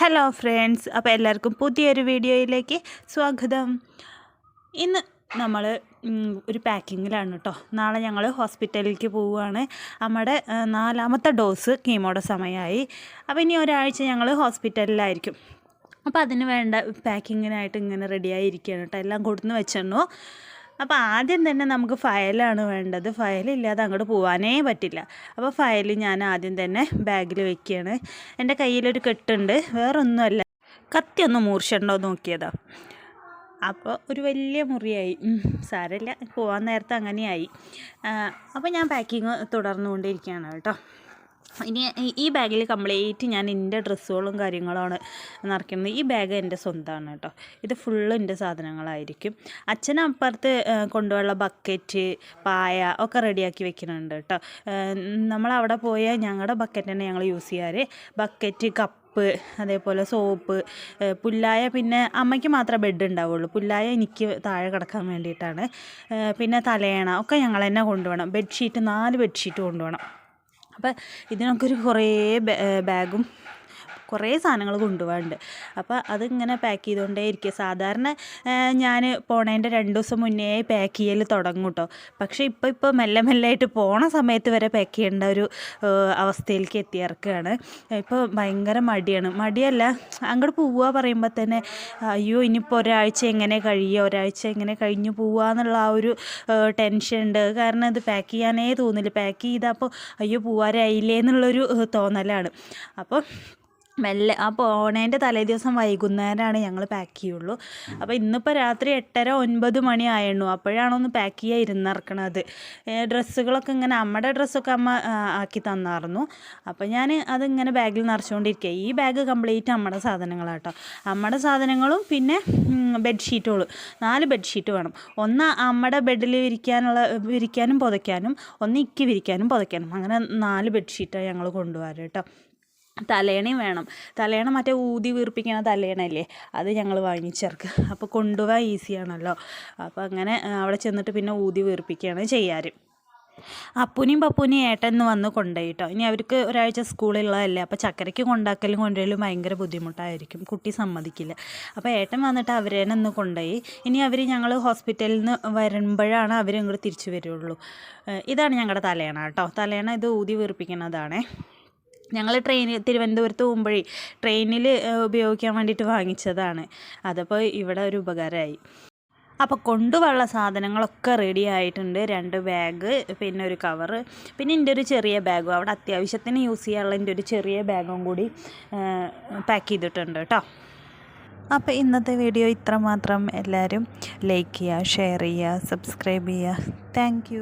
Hello friends അപ്പോൾ എല്ലാവർക്കും പുതിയൊരു വീഡിയോയിലേക്ക് സ്വാഗതം. ഇന്ന് നമ്മൾ ഒരു പാക്കിങ്ങിലാണ് കേട്ടോ. നാളെ ഞങ്ങൾ ഹോസ്പിറ്റലിലേക്ക് പോവുകയാണ്. നമ്മുടെ നാലാമത്തെ ഡോസ് കീമോടെ സമയമായി. അപ്പോൾ ഇനി ഒരാഴ്ച ഞങ്ങൾ ഹോസ്പിറ്റലിലായിരിക്കും. അപ്പോൾ അതിന് വേണ്ട പാക്കിങ്ങിനായിട്ട് ഇങ്ങനെ റെഡിയായി ഇരിക്കുകയാണ് കേട്ടോ. എല്ലാം കൊടുന്ന് വെച്ചിരുന്നു അപ്പോൾ ആദ്യം തന്നെ നമുക്ക് ഫയലാണ് വേണ്ടത്. ഫയലില്ലാതെ അങ്ങോട്ട് പോകാനേ പറ്റില്ല. അപ്പോൾ ഫയൽ ഞാൻ ആദ്യം തന്നെ ബാഗിൽ വെക്കുകയാണ് എന്റെ കയ്യിലൊരു കെട്ടുണ്ട്. വേറൊന്നുമല്ല. കത്തി ഒന്ന് മൂർച്ചുണ്ടോ നോക്കിയതാ. അപ്പോൾ ഒരു വലിയ മുറിയായി. സാരമില്ല. പോകാൻ നേരത്തെ അങ്ങനെയായി. അപ്പോൾ ഞാൻ പാക്കിങ് തുടർന്നുകൊണ്ടിരിക്കുകയാണ് കേട്ടോ. ഇനി ഈ- ബാഗിൽ കംപ്ലീറ്റ് ഞാൻ എന്റെ ഡ്രസ്സുകളും കാര്യങ്ങളുമാണ് നിറയ്ക്കുന്നത്. ഈ ബാഗ് എന്റെ സ്വന്തമാണ് കേട്ടോ. ഇത് ഫുള്ള് എന്റെ സാധനങ്ങളായിരിക്കും. അച്ഛൻ അപ്പുറത്ത് കൊണ്ടുപോയുള്ള ബക്കറ്റ് പായ ഒക്കെ റെഡിയാക്കി വെക്കുന്നുണ്ട് കേട്ടോ. നമ്മളവിടെ പോയാൽ ഞങ്ങളുടെ ബക്കറ്റ് തന്നെ ഞങ്ങൾ യൂസ് ചെയ്യാറ്. ബക്കറ്റ് കപ്പ് അതേപോലെ സോപ്പ് പുല്ലായ പിന്നെ അമ്മയ്ക്ക് മാത്രമേ ബെഡ് ഉണ്ടാവുള്ളൂ. പുല്ലായ എനിക്ക് താഴെ കിടക്കാൻ വേണ്ടിയിട്ടാണ്. പിന്നെ തലയണ ഒക്കെ ഞങ്ങൾ തന്നെ കൊണ്ടുപോകണം ബെഡ്ഷീറ്റ് നാല് ബെഡ്ഷീറ്റ് കൊണ്ടുപോകണം അപ്പോൾ ഇതിനൊക്കെ ഒരു കുറേ ബാഗും കുറേ സാധനങ്ങൾ കൊണ്ടുപോകാനുണ്ട് അപ്പോൾ അതിങ്ങനെ പാക്ക് ചെയ്തുകൊണ്ടേ ഇരിക്കുക. സാധാരണ ഞാൻ പോണേന്റെ രണ്ട് ദിവസം മുന്നേ പാക്ക് ചെയ്യൽ തുടങ്ങും കേട്ടോ പക്ഷേ ഇപ്പോൾ ഇപ്പോൾ മെല്ലെ മെല്ലെ ആയിട്ട് പോണ സമയത്ത് വരെ പാക്ക് ചെയ്യേണ്ട ഒരു അവസ്ഥയിലേക്ക് എത്തിയിറക്കുകയാണ്. ഇപ്പോൾ ഭയങ്കര മടിയാണ്. മടിയല്ല അങ്ങോട്ട് പോവുക പറയുമ്പോൾ തന്നെ അയ്യോ ഇനിയിപ്പോൾ ഒരാഴ്ച എങ്ങനെ കഴിയുക? ഒരാഴ്ച എങ്ങനെ കഴിഞ്ഞു പോവുക? എന്നുള്ള ആ ഒരു ടെൻഷൻ ഉണ്ട്. കാരണം ഇത് പാക്ക് ചെയ്യാനേ തോന്നില്ല. പാക്ക് ചെയ്താൽ അപ്പോൾ അയ്യോ പോവാറായില്ലേ എന്നുള്ളൊരു തോന്നലാണ്. അപ്പോൾ മെല്ലെ ആ പോണേന്റെ തലേ ദിവസം വൈകുന്നേരമാണ് ഞങ്ങൾ പാക്ക് ചെയ്യുള്ളൂ. അപ്പോൾ ഇന്നിപ്പോൾ രാത്രി എട്ടര ഒൻപത് മണി ആയിരുന്നു അപ്പോഴാണ് ഒന്ന് പാക്ക് ചെയ്യാൻ ഇരുന്നിറക്കണത്. ഡ്രസ്സുകളൊക്കെ ഇങ്ങനെ അമ്മയുടെ ഡ്രസ്സൊക്കെ അമ്മ ആക്കി തന്നായിരുന്നു അപ്പോൾ ഞാൻ അതിങ്ങനെ ബാഗിൽ നിറച്ചുകൊണ്ടിരിക്കുക ഈ ബാഗ് കംപ്ലീറ്റ് അമ്മയുടെ സാധനങ്ങളാട്ടോ. അമ്മയുടെ സാധനങ്ങളും പിന്നെ ബെഡ്ഷീറ്റുകളും നാല് ബെഡ്ഷീറ്റ് വേണം. ഒന്ന് അമ്മയുടെ ബെഡിൽ വിരിക്കാനുള്ള വിരിക്കാനും പുതയ്ക്കാനും ഒന്ന് ഇക്കി വിരിക്കാനും പുതയ്ക്കാനും. അങ്ങനെ നാല് ബെഡ്ഷീറ്റാണ് ഞങ്ങൾ കൊണ്ടുപോകാറ് കേട്ടോ തലേണയും വേണം. തലേണ മറ്റേ ഊതി വീർപ്പിക്കണ തലേണല്ലേ അത് ഞങ്ങൾ വാങ്ങിച്ചേർക്ക്. അപ്പോൾ കൊണ്ടുപോകാൻ ഈസിയാണല്ലോ അപ്പോൾ അങ്ങനെ അവിടെ ചെന്നിട്ട് പിന്നെ ഊതി വീർപ്പിക്കുകയാണ് ചെയ്യാറ്. അപ്പുനിയും പപ്പുനിയും ഏട്ടൻ ഏട്ടന്ന് വന്ന് കൊണ്ടുപോയി കേട്ടോ ഇനി അവർക്ക് ഒരാഴ്ച സ്കൂളിലുള്ളതല്ലേ അപ്പോൾ ചക്കരയ്ക്ക് കൊണ്ടാക്കലും കൊണ്ടുവരലും ഭയങ്കര ബുദ്ധിമുട്ടായിരിക്കും. കുട്ടി സമ്മതിക്കില്ല. അപ്പോൾ ഏട്ടൻ വന്നിട്ട് അവരെ ഒന്ന് കൊണ്ടുപോയി. ഇനി അവർ ഞങ്ങൾ ഹോസ്പിറ്റലിൽ നിന്ന് വരുമ്പോഴാണ് അവർ ഇങ്ങോട്ട് തിരിച്ചു വരുള്ളൂ. ഇതാണ് ഞങ്ങളുടെ തലേണ കേട്ടോ തലേണ ഇത് ഊതി വീർപ്പിക്കുന്നതാണേ. ഞങ്ങൾ ട്രെയിനിൽ തിരുവനന്തപുരത്ത് പോകുമ്പോഴേ ട്രെയിനിൽ ഉപയോഗിക്കാൻ വേണ്ടിയിട്ട് വാങ്ങിച്ചതാണ്. അതപ്പോൾ ഇവിടെ ഒരു ഉപകാരമായി. അപ്പോൾ കൊണ്ടുപോകാനുള്ള സാധനങ്ങളൊക്കെ റെഡി ആയിട്ടുണ്ട്. രണ്ട് ബാഗ് പിന്നെ ഒരു കവറ് പിന്നെ എന്റെ ഒരു ചെറിയ ബാഗും അവിടെ അത്യാവശ്യത്തിന് യൂസ് ചെയ്യാനുള്ള എന്റെ ഒരു ചെറിയ ബാഗും കൂടി പാക്ക് ചെയ്തിട്ടുണ്ട് കേട്ടോ അപ്പോൾ ഇന്നത്തെ വീഡിയോ ഇത്ര മാത്രം. എല്ലാവരും ലൈക്ക് ചെയ്യുക ഷെയർ ചെയ്യുക സബ്സ്ക്രൈബ് ചെയ്യുക. താങ്ക്